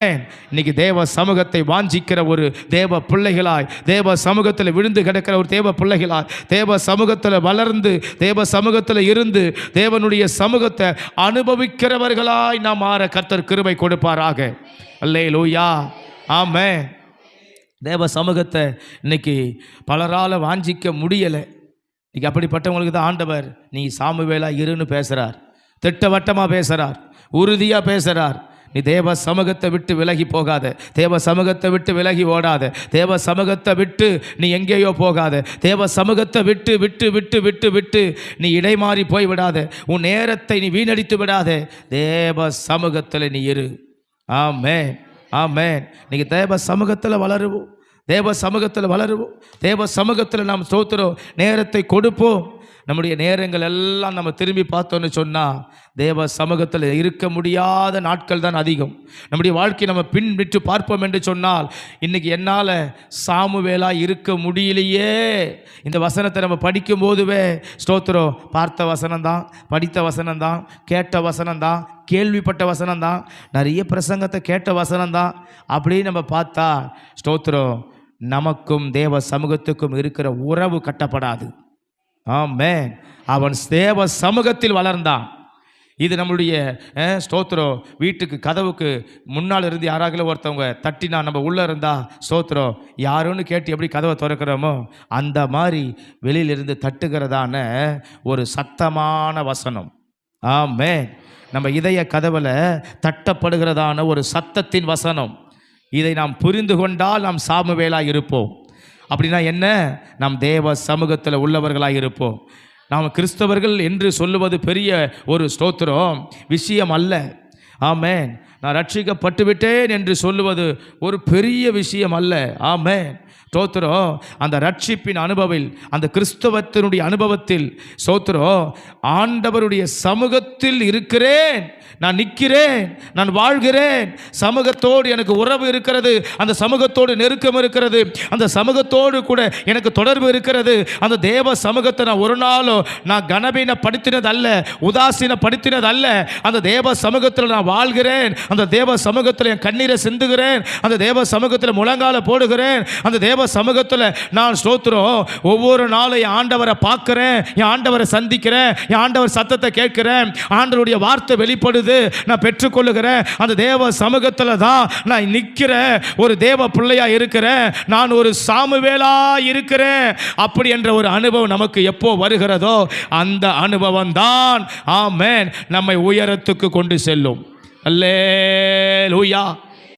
இன்னைக்கு தேவ சமூகத்தை வாஞ்சிக்கிற ஒரு தேவ பிள்ளைகளாய் தேவ சமூகத்தில் விழுந்து கிடக்கிற ஒரு தேவ பிள்ளைகளாய் தேவ சமூகத்தில் வளர்ந்து தேவ சமூகத்தில் இருந்து தேவனுடைய சமூகத்தை அனுபவிக்கிறவர்களாய் நாம் மாற கர்த்தர் கிருபை கொடுப்பாராக. அல்லே லூயா ஆமே தேவ சமூகத்தை இன்னைக்கு பலரால் வாஞ்சிக்க முடியலை. இன்னைக்கு அப்படிப்பட்டவங்களுக்கு தான் ஆண்டவர் நீ சாமுவேலா இருன்னு பேசுகிறார் திட்டவட்டமாக பேசுகிறார் உறுதியாக பேசுகிறார் நீ தேவ சமூகத்தை விட்டு விலகி போகாத. தேவ சமூகத்தை விட்டு விலகி ஓடாத. தேவ சமூகத்தை விட்டு நீ எங்கேயோ போகாத. தேவ சமூகத்தை விட்டு விட்டு விட்டு விட்டு விட்டு நீ இடைமாறி போய் விடாத. உன் நேரத்தை நீ வீணடித்து விடாத. தேவ சமூகத்தில் நீ இரு. ஆமே ஆமே நீங்கள் தேவ சமூகத்தில் வளருவோம். தேவ சமூகத்தில் வளருவோம். தேவ சமூகத்தில் நாம் சோத்துறோம் நேரத்தை கொடுப்போம். நம்முடைய நேரங்கள் எல்லாம் நம்ம திரும்பி பார்த்தோன்னு சொன்னால் தேவ சமூகத்தில் இருக்க முடியாத நாட்கள் தான் அதிகம். நம்முடைய வாழ்க்கையை நம்ம பின் விட்டு பார்ப்போம் என்று சொன்னால் இன்றைக்கி என்னால் சாமுவேலா இருக்க முடியலையே. இந்த வசனத்தை நம்ம படிக்கும் போதுவே ஸ்தோத்திரம் பார்த்த வசனம் தான் படித்த வசனம் தான் கேட்ட வசனம் தான் கேள்விப்பட்ட வசனம் தான் நிறைய பிரசங்கத்தை கேட்ட வசனம் தான் அப்படின்னு நம்ம பார்த்தா ஸ்தோத்திரம் நமக்கும் தேவ சமூகத்துக்கும் இருக்கிற உறவு கட்டப்படாது. ஆமே அவன் தேவ சமூகத்தில் வளர்ந்தான். இது நம்மளுடைய ஸ்தோத்திரம். வீட்டுக்கு கதவுக்கு முன்னால் இருந்து யாராகல ஒருத்தவங்க தட்டினா நம்ம உள்ளே இருந்தா ஸ்தோத்திரம் யாருன்னு கேட்டு எப்படி கதவை திறக்கிறோமோ அந்த மாதிரி வெளியிலிருந்து தட்டுகிறதான ஒரு சத்தமான வசனம். ஆமே நம்ம இதய கதவில் தட்டப்படுகிறதான ஒரு சத்தத்தின் வசனம். இதை நாம் புரிந்து கொண்டால் நாம் சாமுவேலாக இருப்போம். அப்படின்னா என்ன? நாம் தேவ சமூகத்தில் உள்ளவர்களாக இருப்போம். நாம் கிறிஸ்தவர்கள் என்று சொல்லுவது பெரிய ஒரு ஸ்தோத்திரம். விஷயம் அல்ல. ஆமேன். நான் ரட்சிக்கப்பட்டு விட்டேன் என்று சொல்லுவது ஒரு பெரிய விஷயம் அல்ல. ஆமேன். ஸ்தோத்திரம் அந்த ரட்சிப்பின் அனுபவில் அந்த கிறிஸ்தவத்தினுடைய அனுபவத்தில் சோத்துரோ ஆண்டவருடைய சமூகத்தில் இருக்கிறேன். நான் நிற்கிறேன். நான் வாழ்கிறேன். சமூகத்தோடு எனக்கு உறவு இருக்கிறது. அந்த சமூகத்தோடு நெருக்கம் இருக்கிறது. அந்த சமூகத்தோடு கூட எனக்கு தொடர்பு இருக்கிறது. அந்த தேவ சமூகத்தை நான் ஒரு நாளும் நான் கனவீனப்படுத்தினது அல்ல உதாசீனப்படுத்தினது அல்ல அந்த தேவ சமூகத்தில் நான் வாழ்கிறேன். அந்த தேவ சமூகத்தில் என் கண்ணீரை சிந்துகிறேன். அந்த தேவ சமூகத்தில் முழங்கால போடுகிறேன். அந்த தேவ சமூகத்தில் நான் ஸ்தோத்திரம். ஒவ்வொரு நாளும் என் ஆண்டவரை பார்க்குறேன். என் ஆண்டவரை சந்திக்கிறேன். என் ஆண்டவர் சத்தத்தை கேட்கிறேன். ஆண்டவருடைய வார்த்தை வெளிப்படுது. நான் பெற்றுக்கொள்ளுகிறேன். அந்த தேவ சமூகத்தில் தான் நான் நிற்கிறேன் ஒரு தேவ பிள்ளையாக இருக்கிறேன். நான் ஒரு சாமுவேலா இருக்கிறேன். அப்படி என்ற ஒரு அனுபவம் நமக்கு எப்போ வருகிறதோ அந்த அனுபவம் தான் ஆமென். நம்மை உயரத்துக்கு கொண்டு செல்லும். அல்லே லூயா